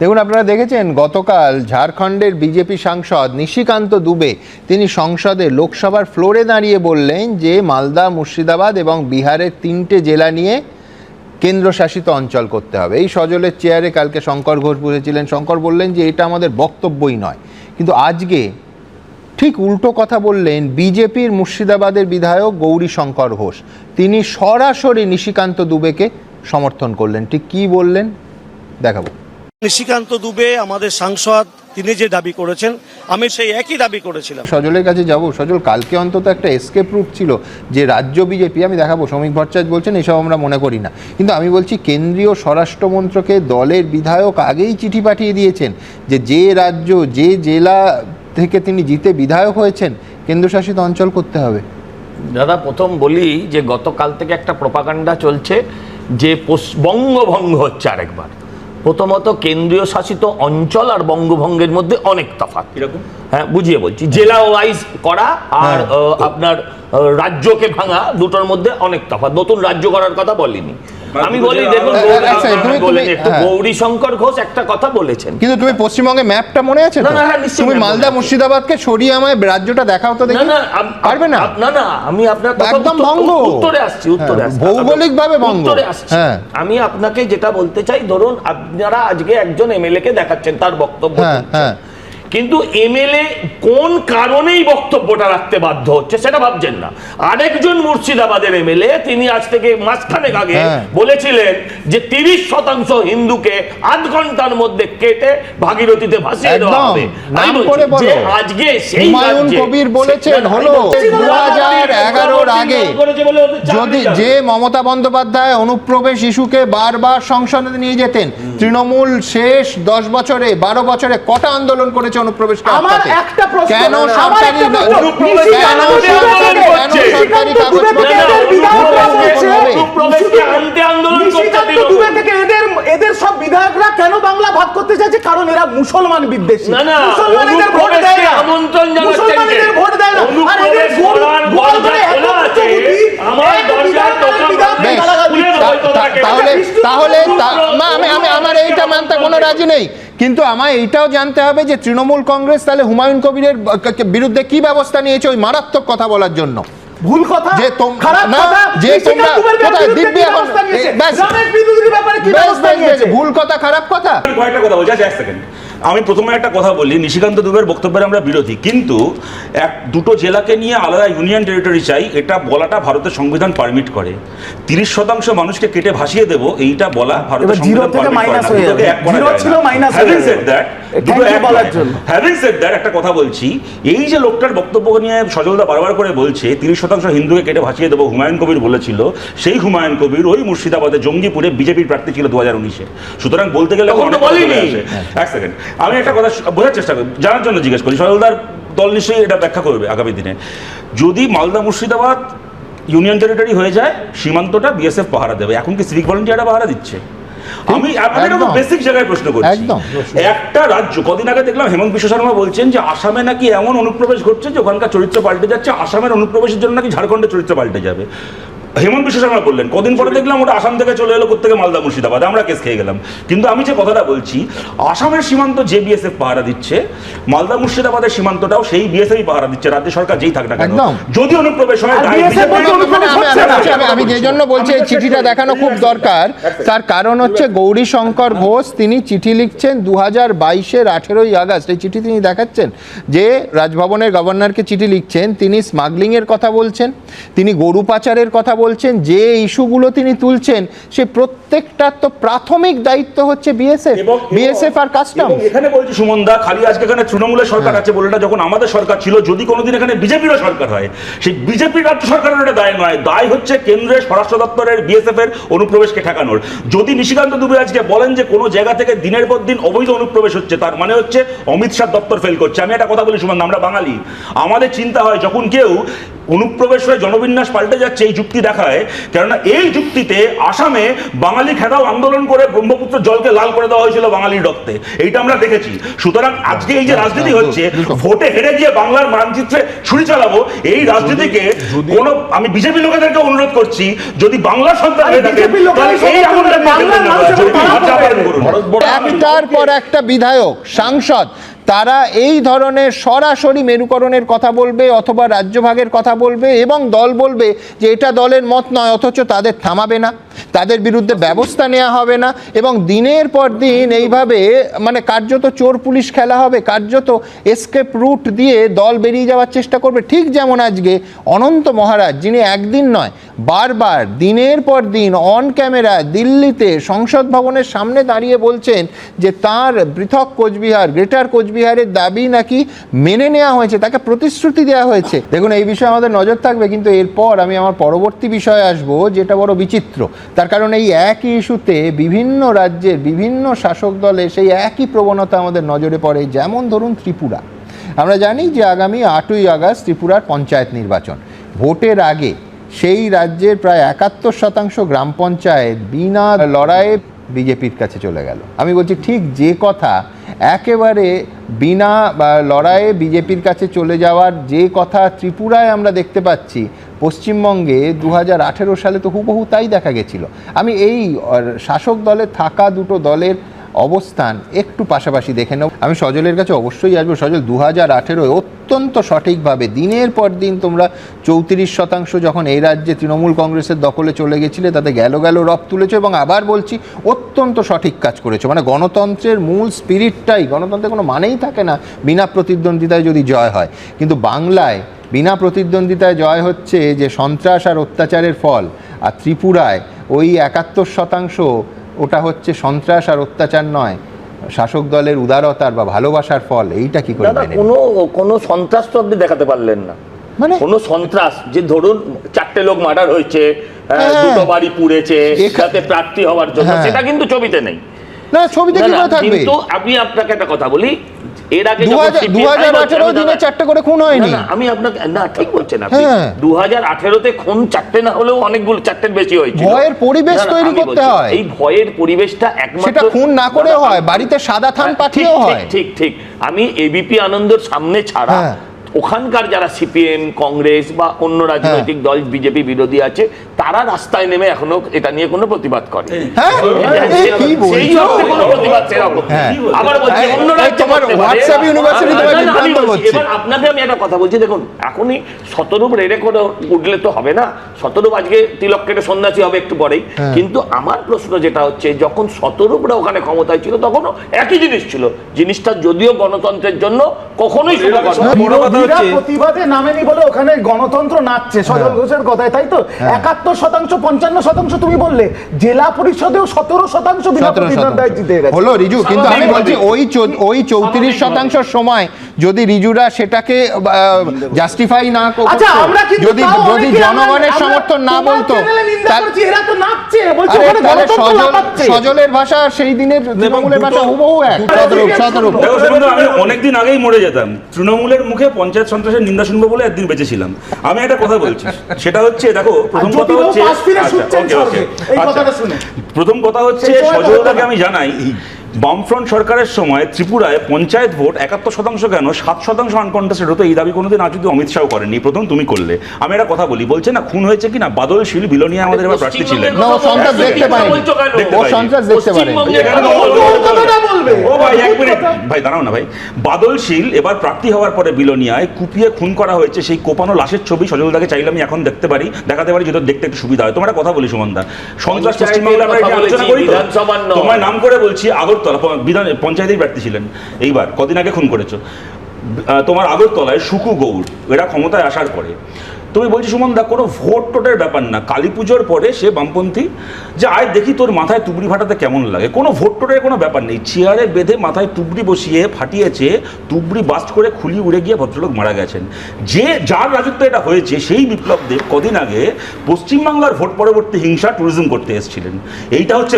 দেখুন, আপনারা দেখেছেন, গতকাল ঝাড়খণ্ডের বিজেপি সাংসদ নিশিকান্ত দুবে তিনি সংসদে লোকসভার ফ্লোরে দাঁড়িয়ে বললেন যে, মালদা, মুর্শিদাবাদ এবং বিহারের তিনটে জেলা নিয়ে কেন্দ্রশাসিত অঞ্চল করতে হবে। এই সজলের চেয়ারে কালকে শঙ্কর ঘোষ বসেছিলেন শঙ্কর বললেন যে, এটা আমাদের বক্তব্যই নয়। কিন্তু আজকে ঠিক উল্টো কথা বললেন বিজেপির মুর্শিদাবাদের বিধায়ক গৌরী শঙ্কর ঘোষ। তিনি সরাসরি নিশিকান্ত দুবেকে সমর্থন করলেন। ঠিক কি বললেন? দেখাবো। নিশিকান্ত দুবে আমাদের সাংসদ তিনি যে দাবি করেছেন আমি সেই একই দাবি করেছিলাম। সজলের কাছে যাব। সজল কালকে অন্তত একটা এসকেপ রুট ছিল যে রাজ্য বিজেপি আমি দেখাবো শ্রমিক ভট্টাচার্য বলছেন এসব আমরা মনে করি না। কিন্তু আমি বলছি কেন্দ্রীয় স্বরাষ্ট্রমন্ত্রকে দলের বিধায়ক আগেই চিঠি পাঠিয়ে দিয়েছেন যে যে রাজ্য যে জেলা থেকে তিনি জিতে বিধায়ক হয়েছেন কেন্দ্রশাসিত অঞ্চল করতে হবে। দাদা প্রথম বলি যে গতকাল থেকে একটা প্রপাগান্ডা চলছে যে বঙ্গভঙ্গ হচ্ছে আরেকবার। প্রথমত কেন্দ্রীয় শাসিত অঞ্চল আর বঙ্গভঙ্গের মধ্যে অনেক তফাৎ। এরকম হ্যাঁ বুঝিয়ে বলছি। জেলা ওয়াইজ করা আর হ্যাঁ। আপনার রাজ্যকে ভাঙা দুটোর মধ্যে অনেক তফাৎ। নতুন রাজ্য করার কথা বলিনি। আমি বলি দেখুন বলেন একটু। গৌরী শঙ্কর ঘোষ একটা কথা বলেছেন কিন্তু তুমি পশ্চিমবঙ্গে ম্যাপটা মনে আছে তো হ্যাঁ, তুমি মালদা মুর্শিদাবাদকে সরিয়ে আমায় রাজ্যটা দেখাও তো দেখি না পারবে না না না আমি আপনার একদম উত্তর- বঙ্গ। উত্তরে আসছি উত্তরে হ্যাঁ, আসছি ভৌগোলিকভাবে বঙ্গ। উত্তরে আসছি হ্যাঁ। আমি আপনাকে যেটা বলতে চাই ধরুন আপনারা আজকে একজন এমএলএ কে দেখাচ্ছেন তার বক্তব্য হ্যাঁ, হ্যাঁ। কিন্তু এমএলএ কোন কারণেই বক্তব্যটা রাখতে বাধ্য হচ্ছে সেটা ভাবছেন না আরেকজন মুর্শিদাবাদের এমএলএ তিনি আজ থেকে মাসখানেক আগে হ্যাঁ। বলেছিলেন যে তিরিশ শতাংশ হিন্দুকে আধ ঘণ্টার মধ্যে কেটে ভাগীরথীতে ভাসিয়ে দেওয়া হবে নাম আমি বলছি করে বলো। যে আজকে সেই কবির বলেছেন, না, না, হলো, আমি বলছি, 2011 আগে করেছে বলে ওদের চাপ যদি যে মমতা বন্দ্যোপাধ্যায় অনুপ্রবেশ ইস্যুকে বারবার সংসদে নিয়ে যেতেন তৃণমূল শেষ দশ বছরে বারো বছরে কটা আন্দোলন করেছে অনুপ্রবেশকে আমার একটা প্রশ্ন কেন সরকারি অনুপ্রবেশ কেন সরকারি- কাগজপত্র এদের সব বিধায়করা কেন বাংলা ভাগ করতে চাইছে? কারণ এরা মুসলমান বিদ্বেষী। না, ভোট দেয় না। আমন্ত্রণ জানাচ্ছেন ভোট দেয় না। আর এদের অনুপ্রবেশ গোল করার গোল দরজা করে এত খোলা আছে। বুদ্ধি, আমার এক দরজার বিধায়ক আর টোকা বিধায়ক বেশ, গালাগালি। খুলে দেবো তা- তা- তাহলে তাহলে তা- মা, আমি আমি আমার এইটা মানতে কোনো রাজি নেই কিন্তু আমায় এইটাও জানতে হবে যে তৃণমূল কংগ্রেস তাহলে হুমায়ুন কবিরের বিরুদ্ধে কি ব্যবস্থা নিয়েছে ওই মারাত্মক কথা বলার জন্য ভুল কথা যে যে তোমরা- কোথায়? দিব্যি এখন- ব্যবস্থা নিয়েছে? এ, ব্যাস। রমেশ বিদুরির ব্যাপারে কি বেশ, ব্যবস্থা বেশ, বেশ, নিয়েছে ভুল কথা খারাপ কথা আমি কয়েকটা কথা বলছি আচ্ছা, এক সেকেন্ড আমি প্রথমে একটা কথা বলি নিশিকান্ত দুবের বক্তব্যের আমরা বিরোধী। কিন্তু এক দুটো জেলাকে নিয়ে আলাদা ইউনিয়ন টেরিটরি চাই এটা বলাটা ভারতের সংবিধান পারমিট করে। তিরিশ শতাংশ মানুষকে কেটে ভাসিয়ে দেব এইটা বলা ভারতের সংবিধান পারমিট করে হ্যাভিং সেড দ্যাট একটা কথা বলছি। এই যে লোকটার বক্তব্য নিয়ে সজলদা বারবার করে বলছে তিরিশ শতাংশ হিন্দুকে কেটে ভাসিয়ে দেবো হুমায়ুন কবির বলেছিল সেই হুমায়ুন কবির ওই মুর্শিদাবাদে জঙ্গিপুরে বিজেপির প্রার্থী ছিল দু হাজার উনিশে। সুতরাং বলতে গেলে। এক সেকেন্ড আমি একটা কথা বোঝার চেষ্টা করি জানার জন্য জিজ্ঞেস করি। সজলদার দল নিশ্চয়ই এটা ব্যাখ্যা করবে আগামী দিনে। যদি মালদা মুর্শিদাবাদ ইউনিয়ন টেরিটরি হয়ে যায় সীমান্তটা বিএসএফ পাহারা দেবে। এখন কি সিভিক ভলেন্টিয়াররা পাহারা দিচ্ছে? আমি আপনাদের একটা বেসিক জায়গায় প্রশ্ন করছি। একদম। একটা রাজ্য কদিন আগে দেখলাম হেমন্ত বিশ্ব শর্মা বলছেন যে আসামে নাকি এমন অনুপ্রবেশ ঘটছে যে ওখানকার চরিত্র পাল্টে যাচ্ছে আসামের অনুপ্রবেশের জন্য নাকি ঝাড়খণ্ডের চরিত্র পাল্টে যাবে। হেমন্ত বিশ্ব শর্মা বললেন কদিন পরে দেখলাম ওটা আসাম থেকে চলে এলো থেকে মালদা মুর্শিদাবাদ। আমরা কেস খেয়ে গেলাম। কিন্তু আমি যে কথাটা বলছি আসামের সীমান্ত যে বিএসএফ পাহারা দিচ্ছে মালদা মুর্শিদাবাদের সীমান্তটাও সেই বিএসএফই পাহারা দিচ্ছে। রাজ্য সরকার যেই থাক না কেন যদি অনুপ্রবেশ হয় আমি যে জন্য বলছি এই চিঠিটা দেখানো খুব দরকার। তার কারণ হচ্ছে গৌরী শঙ্কর ঘোষ তিনি চিঠি লিখছেন দু হাজার বাইশের আঠেরোই আগস্ট। এই চিঠি তিনি দেখাচ্ছেন যে রাজভবনের গভর্নরকে চিঠি লিখছেন তিনি স্মাগলিংয়ের কথা বলছেন তিনি গরু পাচারের কথা বলছেন। যে ইস্যুগুলো তিনি তুলছেন সে প্রত্যেকটার তো প্রাথমিক দায়িত্ব হচ্ছে বিএসএফ। বিএসএফ আর কাস্টম এখানে বলছি সুমন দা খালি আজকে এখানে তৃণমূলের সরকার হ্যাঁ। আছে বলে না যখন আমাদের সরকার ছিল যদি কোনোদিন এখানে বিজেপিরও সরকার হয় সেই বিজেপির রাজ্য সরকারের এটা দায় নয়। দায় হচ্ছে কেন্দ্রের স্বরাষ্ট্র দপ্তরের বিএসএফ এর অনুপ্রবেশকে ঠেকানোর। যদি নিশিকান্ত দুবে আজকে বলেন যে কোনো জায়গা থেকে দিনের পর দিন অবৈধ অনুপ্রবেশ হচ্ছে তার মানে হচ্ছে অমিত শাহ দপ্তর ফেল করছে। আমি একটা কথা বলি সুমন আমরা বাঙালি। আমাদের চিন্তা হয় যখন কেউ অনুপ্রবেশ হয়ে জনবিন্যাস পাল্টে যাচ্ছে এই যুক্তি দেখায় কেননা এই যুক্তিতে আসামে বাঙালি খেদাও আন্দোলন করে ব্রহ্মপুত্র জলকে লাল করে দেওয়া হয়েছিল বাঙালির রক্তে। এইটা আমরা দেখেছি। সুতরাং আজকে এই যে রাজনীতি হচ্ছে ভোটে হেরে গিয়ে বাংলার মানচিত্রে ছুরি চালাবো এই রাজনীতিকে কোন আমি বিজেপি লোকেদেরকে অনুরোধ করছি যদি বাংলা সন্তান হয়ে থাকে। একটার পর একটা বিধায়ক সাংসদ তারা এই ধরনের সরাসরি মেরুকরণের কথা বলবে অথবা রাজ্যভাগের কথা বলবে এবং দল বলবে যে এটা দলের মত নয়, অথচ তাদের থামাবে না। তাদের বিরুদ্ধে ব্যবস্থা নেওয়া হবে না এবং দিনের পর দিন এইভাবে মানে কার্যত চোর পুলিশ খেলা হবে, কার্যত এসকেপ রুট দিয়ে দল বেরিয়ে যাওয়ার চেষ্টা করবে। ঠিক যেমন আজকে অনন্ত মহারাজ, যিনি একদিন নয়, বারবার দিনের পর দিন অন ক্যামেরা দিল্লিতে সংসদ ভবনের সামনে দাঁড়িয়ে বলছেন যে তার পৃথক কোচবিহার, গ্রেটার কোচবিহারের দাবি নাকি মেনে নেওয়া হয়েছে? তাকে প্রতিশ্রুতি দেওয়া হয়েছে। দেখুন, এই বিষয়ে আমাদের নজর থাকবে, কিন্তু এরপর আমি আমার পরবর্তী বিষয়ে আসব, যেটা বড় বিচিত্র। তার কারণ এই একই ইস্যুতে বিভিন্ন রাজ্যের বিভিন্ন শাসক দলে সেই একই প্রবণতা আমাদের নজরে পড়ে, যেমন ধরুন ত্রিপুরা। আমরা জানি যে আগামী আটই আগস্ট ত্রিপুরার পঞ্চায়েত নির্বাচন। ভোটের আগে সেই রাজ্যের প্রায় একাত্তর শতাংশ গ্রাম পঞ্চায়েত বিনা লড়াইয়ে বিজেপির কাছে চলে গেল। আমি বলছি, ঠিক যে কথা একেবারে বিনা লড়াইয়ে বিজেপির কাছে চলে যাওয়ার যে কথা ত্রিপুরায় আমরা দেখতে পাচ্ছি, পশ্চিমবঙ্গে দু হাজার আঠেরো সালে তো হুবহু তাই দেখা গেছিল। আমি এই শাসক দলে থাকা দুটো দলের অবস্থান একটু পাশাপাশি দেখে নেব। আমি সজলের কাছে অবশ্যই আসব। সজল দু হাজার আঠেরোয় অত্যন্ত সঠিকভাবে দিনের পর দিন তোমরা চৌত্রিশ শতাংশ যখন এই রাজ্যে তৃণমূল কংগ্রেসের দখলে চলে গেছিলে, তাতে গেল গেল রব তুলেছো এবং আবার বলছি অত্যন্ত সঠিক কাজ করেছ। মানে গণতন্ত্রের মূল স্পিরিটটাই, গণতন্ত্রের কোনো মানেই থাকে না বিনা প্রতিদ্বন্দ্বিতায় যদি জয় হয়। কিন্তু বাংলায় বিনা প্রতিদ্বন্দ্বিতায় জয় হচ্ছে যে সন্ত্রাস আর অত্যাচারের ফল, আর ত্রিপুরায় ওই একাত্তর শতাংশ ওটা হচ্ছে সন্ত্রাস আর অত্যাচার নয়। শাসক দলের উদারতার বা ভালোবাসার ফল এইটা কি করে কোনো কোনো সন্ত্রাস তো আপনি দেখাতে পারলেন না। মানে কোনো সন্ত্রাস যে ধরুন চারটে লোক মার্ডার হয়েছে হ্যাঁ। দুটো বাড়ি পুড়েছে এখা- প্রার্থী হওয়ার জন্য। হ্যাঁ। সেটা কিন্তু ছবিতে নেই। না ছবিতে কি থাকবে? কিন্তু আমি আপনাকে একটা কথা বলি। এর আগে দু হাজার আঠেরো দিনে চারটে করে খুন হয়নি আমি আপনাকে না ঠিক বলছেন আপনি হ্যাঁ। দু হাজার আঠেরোতে খুন চারটে না হলেও অনেকগুলো চারটের বেশি হয়েছিল ভয়ের পরিবেশ তৈরি করতে হয়। এই ভয়ের পরিবেশটা একমাত্র সেটা খুন না করেও হয় বাড়িতে সাদা থান হ্যাঁ, পাঠিয়েও হয় ঠিক ঠিক ঠিক আমি এবিপি আনন্দর সামনে ছাড়া হ্যাঁ। ওখানকার যারা সিপিএম কংগ্রেস বা অন্য রাজনৈতিক দল বিজেপি বিরোধী আছে তারা রাস্তায় নেমে এখনও এটা নিয়ে কোনো প্রতিবাদ করে হ্যাঁ। হ্যাঁ। আপনাকে আমি একটা কথা বলছি দেখুন এখনই শতরূপ রেড়ে করে উঠলে তো হবে না। শতরূপ আজকে তিলক কেটে সন্ন্যাসী হবে একটু পরেই। হ্যাঁ। কিন্তু আমার প্রশ্ন যেটা হচ্ছে যখন শতরূপরা ওখানে ক্ষমতায় ছিল তখনও একই জিনিস ছিল। জিনিসটা যদিও গণতন্ত্রের জন্য কখনোই শুভ কথা প্রতিবাদে নামেনি বলে ওখানে গণতন্ত্র নাচছে সজল ঘোষের কথায় তাই তো? একাত্তর শতাংশ পঞ্চান্ন শতাংশ তুমি বললে জেলা পরিষদেও সতেরো শতাংশ বিনা প্রতিদ্বন্দ্বিতায় জিতে গেছে। হলো রিজু কিন্তু আমি বলছি ওই ওই চৌত্রিশ শতাংশ সময় যদি রিজুরা সেটাকে জাস্টিফাই না করতো, আচ্ছা যদি যদি জনগণের সমর্থন না বলতো। সজলের ভাষা সেই দিনের তৃণমূলের ভাষা হুবহু এক। অনেকদিন আগেই মরে যেতাম। তৃণমূলের মুখে পঞ্চায়েত সন্ত্রাসের নিন্দা শুনব বলে একদিন বেঁচেছিলাম। আমি একটা কথা বলছি। সেটা হচ্ছে দেখো প্রথম কথা হচ্ছে আচ্ছা, আচ্ছা। কথাটা শুনে। প্রথম কথা হচ্ছে সেই সময় সজলতাকে আমি জানাই বামফ্রন্ট সরকারের সময় ত্রিপুরায় পঞ্চায়েত ভোট একাত্তর শতাংশ কেন সাত শতাংশ আনকন্টেস্টেড হতো এই দাবি কোনোদিন আজ যদি অমিত শাহ করেনি প্রথম তুমি করলে। আমি একটা কথা বলি বলছে না খুন হয়েছে কি না বাদল শীল বিলোনিয়া আমাদের এবার প্রার্থী ছিলেন। কেন? কেন ও ভাই এক মিনিট। কথা। ভাই দাঁড়াও না ভাই। বাদল শীল এবার প্রার্থী হওয়ার পরে বিলনিয়ায় কুপিয়ে খুন করা হয়েছে সেই কোপানো লাশের ছবি সজলদাকে চাইলে আমি এখন দেখতে পারি দেখাতে পারি যদি দেখতে একটু সুবিধা হয়। তোমার কথা বলি সুমনদা। সন্ত্রাস পশ্চিমবাংলা আমরা আলোচনা করি তোমার নাম করে বলছি আগরতলা বিধান পঞ্চায়েতেই প্রার্থী ছিলেন এইবার কদিন আগে খুন করেছ। তোমার আগরতলায় সুকু গৌড় এরা ক্ষমতায় আসার পরে। তুমি বলছি সুমন দা কোনো ভোট টোটের ব্যাপার না। কালী পুজোর পরে সে বামপন্থী যে আয় দেখি তোর মাথায় তুবড়ি ফাটাতে কেমন লাগে? কোনো ভোট টোটের কোনো ব্যাপার নেই। চেয়ারে বেঁধে মাথায় তুবড়ি বসিয়ে ফাটিয়েছে তুবড়ি বাস্ট করে খুলি উড়ে গিয়ে ভদ্রলোক মারা গেছেন। যে যার রাজত্ব এটা হয়েছে সেই বিপ্লব দেব কদিন আগে পশ্চিমবাংলার ভোট পরবর্তী হিংসা ট্যুরিজম করতে এসেছিলেন। এইটা হচ্ছে